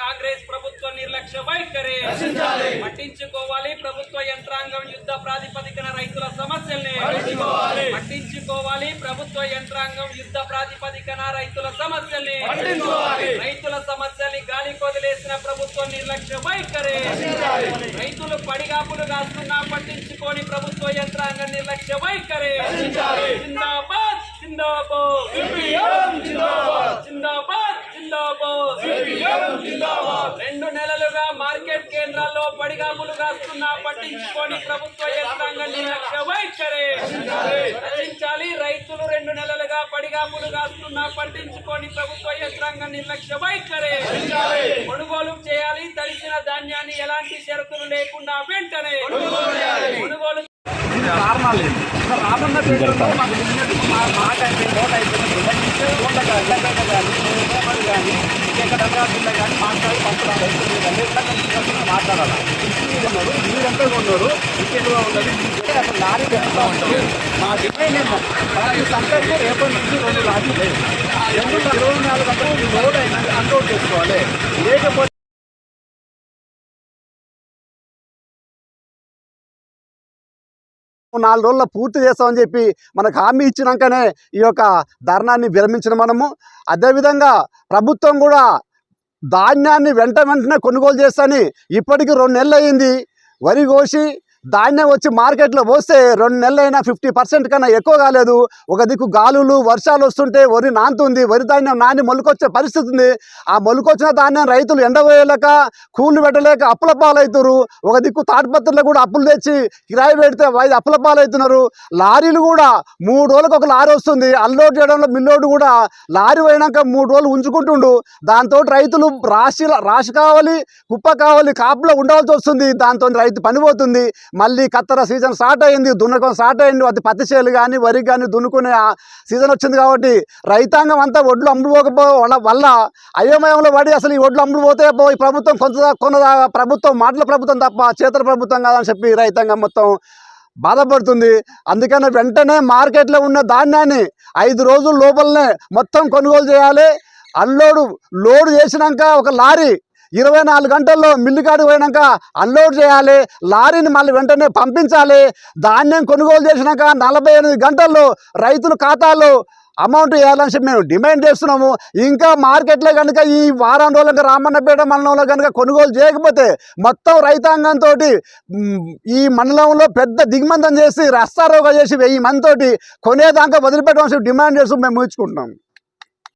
కాంగ్రెస్ ప్రభుత్వ నిర్లక్ష్య వైఖరి. పట్టించుకోవాలి ప్రభుత్వ యంత్రాంగం యుద్ధ ప్రాతిపదికన రైతుల సమస్యల్ని. పట్టించుకోవాలి. ప్రభుత్వ యంత్రాంగం యుద్ధ ప్రాతిపదికన రైతుల సమస్యల్ని. రైతుల సమస్యల్ని గాలి కొదిలేసిన ప్రభుత్వ నిర్లక్ష్య వైఖరి. రైతులు పడిగాపులు కాస్తున్నా పట్టించుకోని ప్రభుత్వ యంత్రాంగం నిర్లక్ష్య వైఖరి. జిందాబాద్ జిందాబాద్. జిందాబాద్ జిందాబాద్ రెండు నెలలుగా మార్కెట్ కేంద్రాల్లో పడిగాపులు కాస్తున్నా పట్టించుకొని ప్రభుత్వ యంత్రాంగం నిర్లక్ష్య వైఖరి రచించాలి రైతులు రెండు నెలలుగా పడిగాపులు కాస్తున్నా పట్టించుకొని ప్రభుత్వ యంత్రాంగం నిర్లక్ష్య వైఖరి కొనుగోలు చేయాలి. తడిసిన ధాన్యాన్ని ఎలాంటి షరతులు లేకుండా వెంటనే కొనుగోలు కారణాలు మా- మాట అయితే నోట్ అయిపోయింది కానీ ఎక్కడ జిల్లా కానీ మాట్లాడి పంపడం రైతులు కానీ ఉన్నారు మీరంతా ఉన్నారు ఇంకెందుగా ఉన్నది అసలు లారీ పెడతా ఉంటుంది? మా డిమాండ్ ఏమో. ప్రతి సంతకు రేపటి నుంచి రెండు లారీలు లేవు. రెండు ఇరవై నాలుగు గంటలు లోడ్ అయినా అన్లోడ్ చేసుకోవాలి. లేకపోతే నాలుగు రోజుల్లో పూర్తి చేస్తామని చెప్పి మనకు హామీ ఇచ్చినాకనే ఈ యొక్క ధర్నాన్ని విరమించిన మనము. అదేవిధంగా ప్రభుత్వం కూడా ధాన్యాన్ని వెంట వెంటనే కొనుగోలు చేస్తాని ఇప్పటికి రెండు నెలలు అయింది వరి కోసి ధాన్యం వచ్చి మార్కెట్లో పోస్తే రెండు నెలలైనా ఫిఫ్టీ పర్సెంట్ కన్నా ఎక్కువ కాలేదు. ఒక దిక్కు గాలులు వర్షాలు వస్తుంటే వరి నాంతుంది వరి ధాన్యం నాని మొలకొచ్చే పరిస్థితి ఉంది. ఆ మొలకొచ్చిన ధాన్యం రైతులు ఎండవేయలేక కూళ్ళు పెట్టలేక అప్పుల పాలవుతారు ఒక దిక్కు తాటిపత్రులు కూడా అప్పులు తెచ్చి కిరాయి పెడితే ఐదు అప్పుల పాలవుతున్నారు. లారీలు కూడా మూడు రోజులకు ఒక లారీ వస్తుంది. అన్లోడ్ చేయడంలో మిల్లోడ్ కూడా లారీ పోయినాక మూడు రోజులు ఉంచుకుంటుండు. దాంతో రైతులు రాశి రాశి కావాలి కుప్ప కావాలి కాపులో ఉండవలసి వస్తుంది. దాంతో రైతు పనిపోతుంది. మళ్ళీ కత్తెర సీజన్ స్టార్ట్ అయింది దున్నకం స్టార్ట్ అయింది. అది పత్తి చేలు కానీ వరి కానీ దున్నుకునే సీజన్ వచ్చింది కాబట్టి రైతాంగం అంతా ఒడ్లు అమ్ముడుపోకపో వల్ల అయోమయంలో పడి అసలు ఈ ఒడ్లు అమ్ముడుపోతే పో ఈ ప్రభుత్వం కొంత కొన్నదా ప్రభుత్వం మాటల ప్రభుత్వం తప్ప చేతుల ప్రభుత్వం కాదని చెప్పి రైతాంగం మొత్తం బాధపడుతుంది. అందుకని వెంటనే మార్కెట్లో ఉన్న ధాన్యాన్ని ఐదు రోజుల లోపలనే మొత్తం కొనుగోలు చేయాలి. అల్లోడు లోడ్ చేసినాక ఒక లారీ ఇరవై నాలుగు గంటల్లో మిల్లు కాడికి పోయినాక అన్లోడ్ చేయాలి. లారీని మళ్ళీ వెంటనే పంపించాలి. ధాన్యం కొనుగోలు చేసినాక నలభై ఎనిమిది గంటల్లో రైతుల ఖాతాలో అమౌంట్ వేయాలని చెప్పి మేము డిమాండ్ చేస్తున్నాము. ఇంకా మార్కెట్లో కనుక ఈ వారం రోజులకు రామన్నపేట మండలంలో కనుక కొనుగోలు చేయకపోతే మొత్తం రైతాంగంతో ఈ మండలంలో పెద్ద దిగ్బంధం చేసి రస్తారోగా చేసి వెయ్యి మందితోటి కొనేదాకా వదిలిపెట్టడం డిమాండ్ చేస్తూ మేము ఊహించుకుంటున్నాము